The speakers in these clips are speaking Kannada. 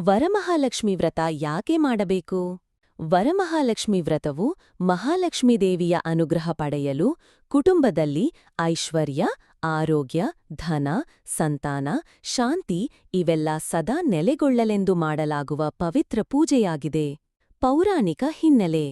ವರಮಹಾಲಕ್ಷ್ಮಿ ವ್ರತ ಯಾಕೆ ಮಾಡಬೇಕು? ವರಮಹಾಲಕ್ಷ್ಮಿ ವ್ರತವು ಮಹಾಲಕ್ಷ್ಮಿ ದೇವಿಯ ಅನುಗ್ರಹ ಪಡೆಯಲು ಕುಟುಂಬದಲ್ಲಿ ಐಶ್ವರ್ಯ, ಆರೋಗ್ಯ, ಧನ, ಸಂತಾನ, ಶಾಂತಿ ಇವೆಲ್ಲ ಸದಾ ನೆಲೆಗೊಳ್ಳಲೆಂದು ಮಾಡಲಾಗುವ ಪವಿತ್ರ ಪೂಜೆಯಾಗಿದೆ. ಪೌರಾಣಿಕ ಹಿನ್ನೆಲೆ.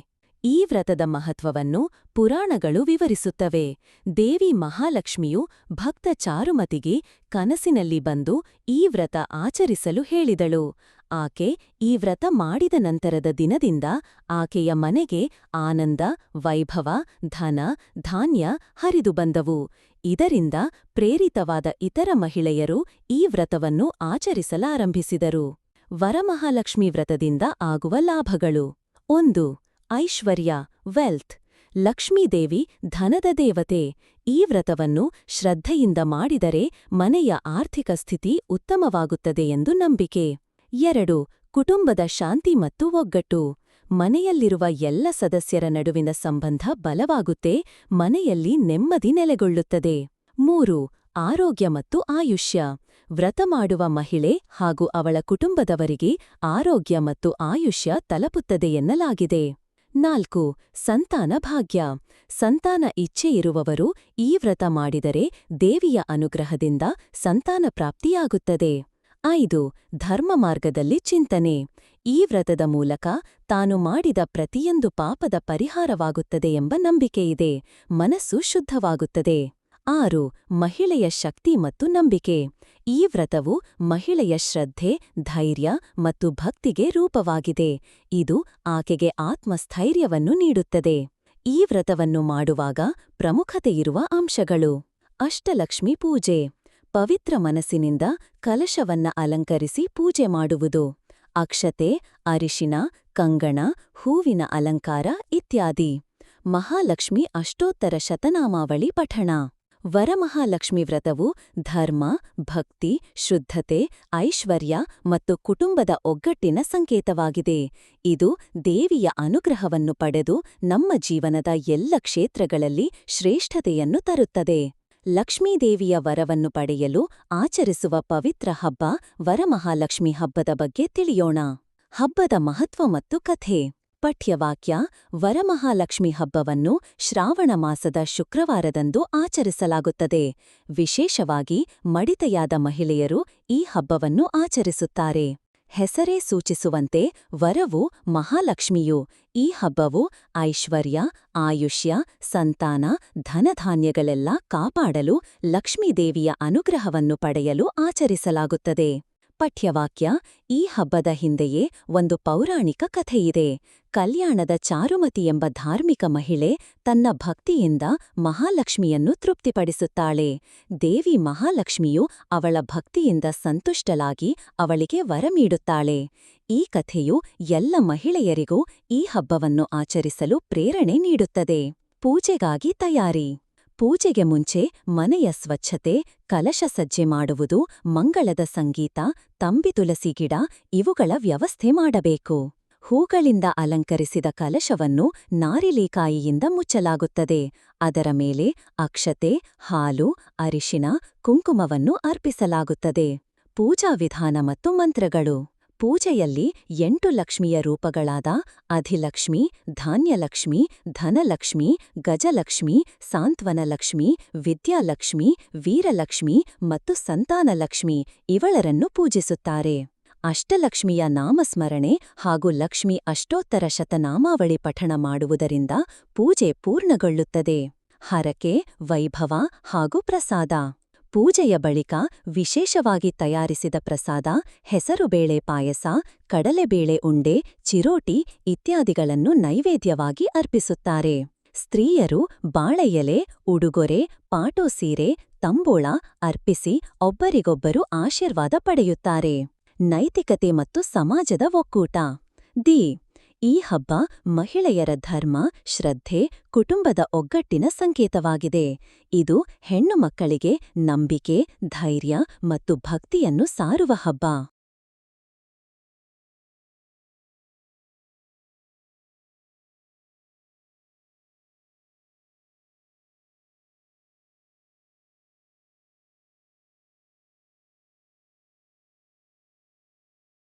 ಈ ವ್ರತದ ಮಹತ್ವವನ್ನು ಪುರಾಣಗಳು ವಿವರಿಸುತ್ತವೆ. ದೇವಿ ಮಹಾಲಕ್ಷ್ಮಿಯು ಭಕ್ತ ಚಾರುಮತಿಗೆ ಕನಸಿನಲ್ಲಿ ಬಂದು ಈ ವ್ರತ ಆಚರಿಸಲು ಹೇಳಿದಳು. ಆಕೆ ಈ ವ್ರತ ಮಾಡಿದ ನಂತರದ ದಿನದಿಂದ ಆಕೆಯ ಮನೆಗೆ ಆನಂದ, ವೈಭವ, ಧನ, ಧಾನ್ಯ ಹರಿದು ಬಂದವು. ಇದರಿಂದ ಪ್ರೇರಿತವಾದ ಇತರ ಮಹಿಳೆಯರು ಈ ವ್ರತವನ್ನು ಆಚರಿಸಲಾರಂಭಿಸಿದರು. ವರಮಹಾಲಕ್ಷ್ಮಿ ವ್ರತದಿಂದ ಆಗುವ ಲಾಭಗಳು. ಒಂದು, ಐಶ್ವರ್ಯ, ವೆಲ್ತ್. ಲಕ್ಷ್ಮೀದೇವಿ ಧನದ ದೇವತೆ. ಈ ವ್ರತವನ್ನು ಶ್ರದ್ಧೆಯಿಂದ ಮಾಡಿದರೆ ಮನೆಯ ಆರ್ಥಿಕ ಸ್ಥಿತಿ ಉತ್ತಮವಾಗುತ್ತದೆ ಎಂದು ನಂಬಿಕೆ. ಎರಡು, ಕುಟುಂಬದ ಶಾಂತಿ ಮತ್ತು ಒಗ್ಗಟ್ಟು. ಮನೆಯಲ್ಲಿರುವ ಎಲ್ಲ ಸದಸ್ಯರ ನಡುವಿನ ಸಂಬಂಧ ಬಲವಾಗುತ್ತೆ, ಮನೆಯಲ್ಲಿ ನೆಮ್ಮದಿ ನೆಲೆಗೊಳ್ಳುತ್ತದೆ. ಮೂರು, ಆರೋಗ್ಯ ಮತ್ತು ಆಯುಷ್ಯ. ವ್ರತ ಮಾಡುವ ಮಹಿಳೆ ಹಾಗೂ ಅವಳ ಕುಟುಂಬದವರಿಗೆ ಆರೋಗ್ಯ ಮತ್ತು ಆಯುಷ್ಯ ತಲಪುತ್ತದೆ ಎನ್ನಲಾಗಿದೆ. ನಾಲ್ಕು, ಸಂತಾನ ಭಾಗ್ಯ. ಸಂತಾನ ಇಚ್ಛೆ ಇರುವವರು ಈ ವ್ರತ ಮಾಡಿದರೆ ದೇವಿಯ ಅನುಗ್ರಹದಿಂದ ಸಂತಾನ ಪ್ರಾಪ್ತಿಯಾಗುತ್ತದೆ. ಐದು ಧರ್ಮ ಮಾರ್ಗದಲ್ಲಿ ಚಿಂತನೆ. ಈ ವ್ರತದ ಮೂಲಕ ತಾನು ಮಾಡಿದ ಪ್ರತಿಯೊಂದು ಪಾಪದ ಪರಿಹಾರವಾಗುತ್ತದೆ ಎಂಬ ನಂಬಿಕೆಯಿದೆ ಮನಸ್ಸು ಶುದ್ಧವಾಗುತ್ತದೆ. ಆರು, ಮಹಿಳೆಯ ಶಕ್ತಿ ಮತ್ತು ನಂಬಿಕೆ. ಈ ವ್ರತವು ಮಹಿಳೆಯ ಶ್ರದ್ಧೆ, ಧೈರ್ಯ ಮತ್ತು ಭಕ್ತಿಗೆ ರೂಪವಾಗಿದೆ. ಇದು ಆಕೆಗೆ ಆತ್ಮಸ್ಥೈರ್ಯವನ್ನು ನೀಡುತ್ತದೆ. ಈ ವ್ರತವನ್ನು ಮಾಡುವಾಗ ಪ್ರಮುಖತೆಯಿರುವ ಅಂಶಗಳು. ಅಷ್ಟಲಕ್ಷ್ಮಿ ಪೂಜೆ. ಪವಿತ್ರ ಮನಸ್ಸಿನಿಂದ ಕಲಶವನ್ನ ಅಲಂಕರಿಸಿ ಪೂಜೆ ಮಾಡುವುದು. ಅಕ್ಷತೆ, ಅರಿಶಿನ, ಕಂಗಣ, ಹೂವಿನ ಅಲಂಕಾರ ಇತ್ಯಾದಿ. ಮಹಾಲಕ್ಷ್ಮಿ ಅಷ್ಟೋತ್ತರ ಶತನಾಮಾವಳಿ ಪಠಣ. ವರಮಹಾಲಕ್ಷ್ಮಿ ವ್ರತವು ಧರ್ಮ, ಭಕ್ತಿ, ಶುದ್ಧತೆ, ಐಶ್ವರ್ಯ ಮತ್ತು ಕುಟುಂಬದ ಒಗ್ಗಟ್ಟಿನ ಸಂಕೇತವಾಗಿದೆ. ಇದು ದೇವಿಯ ಅನುಗ್ರಹವನ್ನು ಪಡೆದು ನಮ್ಮ ಜೀವನದ ಎಲ್ಲ ಕ್ಷೇತ್ರಗಳಲ್ಲಿ ಶ್ರೇಷ್ಠತೆಯನ್ನು ತರುತ್ತದೆ. ಲಕ್ಷ್ಮೀದೇವಿಯ ವರವನ್ನು ಪಡೆಯಲು ಆಚರಿಸುವ ಪವಿತ್ರ ಹಬ್ಬ ವರಮಹಾಲಕ್ಷ್ಮಿ ಹಬ್ಬದ ಬಗ್ಗೆ ತಿಳಿಯೋಣ. ಹಬ್ಬದ ಮಹತ್ವ ಮತ್ತು ಕಥೆ. ಪಠ್ಯವಾಕ್ಯ, ವರಮಹಾಲಕ್ಷ್ಮಿ ಹಬ್ಬವನ್ನು ಶ್ರಾವಣ ಮಾಸದ ಶುಕ್ರವಾರದಂದು ಆಚರಿಸಲಾಗುತ್ತದೆ. ವಿಶೇಷವಾಗಿ ಮಡಿತೆಯಾದ ಮಹಿಳೆಯರು ಈ ಹಬ್ಬವನ್ನು ಆಚರಿಸುತ್ತಾರೆ. ಹೆಸರೇ ಸೂಚಿಸುವಂತೆ ವರವು ಮಹಾಲಕ್ಷ್ಮಿಯು. ಈ ಹಬ್ಬವು ಐಶ್ವರ್ಯ, ಆಯುಷ್ಯ, ಸಂತಾನ, ಧನಧಾನ್ಯಗಳೆಲ್ಲ ಕಾಪಾಡಲು ಲಕ್ಷ್ಮೀದೇವಿಯ ಅನುಗ್ರಹವನ್ನು ಪಡೆಯಲು ಆಚರಿಸಲಾಗುತ್ತದೆ. ಪಠ್ಯವಾಕ್ಯ ಈ ಹಬ್ಬದ ಹಿಂದೆಯೇ ಒಂದು ಪೌರಾಣಿಕ ಕಥೆಯಿದೆ. ಕಲ್ಯಾಣದ ಚಾರುಮತಿ ಎಂಬ ಧಾರ್ಮಿಕ ಮಹಿಳೆ ತನ್ನ ಭಕ್ತಿಯಿಂದ ಮಹಾಲಕ್ಷ್ಮಿಯನ್ನು ತೃಪ್ತಿಪಡಿಸುತ್ತಾಳೆ. ದೇವಿ ಮಹಾಲಕ್ಷ್ಮಿಯು ಅವಳ ಭಕ್ತಿಯಿಂದ ಸಂತುಷ್ಟಲಾಗಿ ಅವಳಿಗೆ ವರಮೀಡುತ್ತಾಳೆ ಈ ಕಥೆಯು ಎಲ್ಲ ಮಹಿಳೆಯರಿಗೂ ಈ ಹಬ್ಬವನ್ನು ಆಚರಿಸಲು ಪ್ರೇರಣೆ ನೀಡುತ್ತದೆ. ಪೂಜೆಗಾಗಿ ತಯಾರಿ. ಪೂಜೆಗೆ ಮುಂಚೆ ಮನೆಯ ಸ್ವಚ್ಛತೆ, ಕಲಶ ಸಜ್ಜೆ ಮಾಡುವುದು, ಮಂಗಳದ ಸಂಗೀತ, ತಂಬಿ ತುಳಸಿ ಗಿಡ ಇವುಗಳ ವ್ಯವಸ್ಥೆ ಮಾಡಬೇಕು. ಹೂಗಳಿಂದ ಅಲಂಕರಿಸಿದ ಕಲಶವನ್ನು ನಾರಿಲೀಕಾಯಿಯಿಂದ ಮುಚ್ಚಲಾಗುತ್ತದೆ. ಅದರ ಮೇಲೆ ಅಕ್ಷತೆ, ಹಾಲು ಅರಿಶಿನ ಕುಂಕುಮವನ್ನು ಅರ್ಪಿಸಲಾಗುತ್ತದೆ. ಪೂಜಾ ವಿಧಾನ ಮತ್ತು ಮಂತ್ರಗಳು. ಪೂಜೆಯಲ್ಲಿ ಎಂಟು ಲಕ್ಷ್ಮಿಯ ರೂಪಗಳಾದ ಅಧಿಲಕ್ಷ್ಮಿ, ಧಾನ್ಯಲಕ್ಷ್ಮಿ, ಧನಲಕ್ಷ್ಮಿ, ಗಜಲಕ್ಷ್ಮಿ, ಸಾಂತ್ವನಲಕ್ಷ್ಮಿ, ವಿದ್ಯಾಲಕ್ಷ್ಮಿ, ವೀರಲಕ್ಷ್ಮಿ ಮತ್ತು ಸಂತಾನಲಕ್ಷ್ಮಿ ಇವಳರನ್ನು ಪೂಜಿಸುತ್ತಾರೆ. ಅಷ್ಟಲಕ್ಷ್ಮಿಯ ನಾಮಸ್ಮರಣೆ ಹಾಗೂ ಲಕ್ಷ್ಮಿ ಅಷ್ಟೋತ್ತರ ಶತನಾಮಾವಳಿ ಪಠಣ ಮಾಡುವುದರಿಂದ ಪೂಜೆ ಪೂರ್ಣಗೊಳ್ಳುತ್ತದೆ. ಹರಕೆ, ವೈಭವ ಹಾಗೂ ಪ್ರಸಾದ. ಪೂಜೆಯ ಬಳಿಕ ವಿಶೇಷವಾಗಿ ತಯಾರಿಸಿದ ಪ್ರಸಾದ, ಹೆಸರುಬೇಳೆ ಪಾಯಸ, ಕಡಲೆಬೇಳೆ ಉಂಡೆ, ಚಿರೋಟಿ ಇತ್ಯಾದಿಗಳನ್ನು ನೈವೇದ್ಯವಾಗಿ ಅರ್ಪಿಸುತ್ತಾರೆ. ಸ್ತ್ರೀಯರು ಬಾಳೆಯೆಲೆ, ಉಡುಗೊರೆ ಪಾಟೋ ಸೀರೆ ತಂಬೋಳ ಅರ್ಪಿಸಿ ಒಬ್ಬರಿಗೊಬ್ಬರು ಆಶೀರ್ವಾದ ಪಡೆಯುತ್ತಾರೆ. ನೈತಿಕತೆ ಮತ್ತು ಸಮಾಜದ ಒಕ್ಕೂಟ. ದಿ ಈ ಹಬ್ಬ ಮಹಿಳೆಯರ ಧರ್ಮ, ಶ್ರದ್ಧೆ, ಕುಟುಂಬದ ಒಗ್ಗಟ್ಟಿನ ಸಂಕೇತವಾಗಿದೆ. ಇದು ಹೆಣ್ಣು ಮಕ್ಕಳಿಗೆ ನಂಬಿಕೆ, ಧೈರ್ಯ ಮತ್ತು ಭಕ್ತಿಯನ್ನು ಸಾರುವ ಹಬ್ಬ.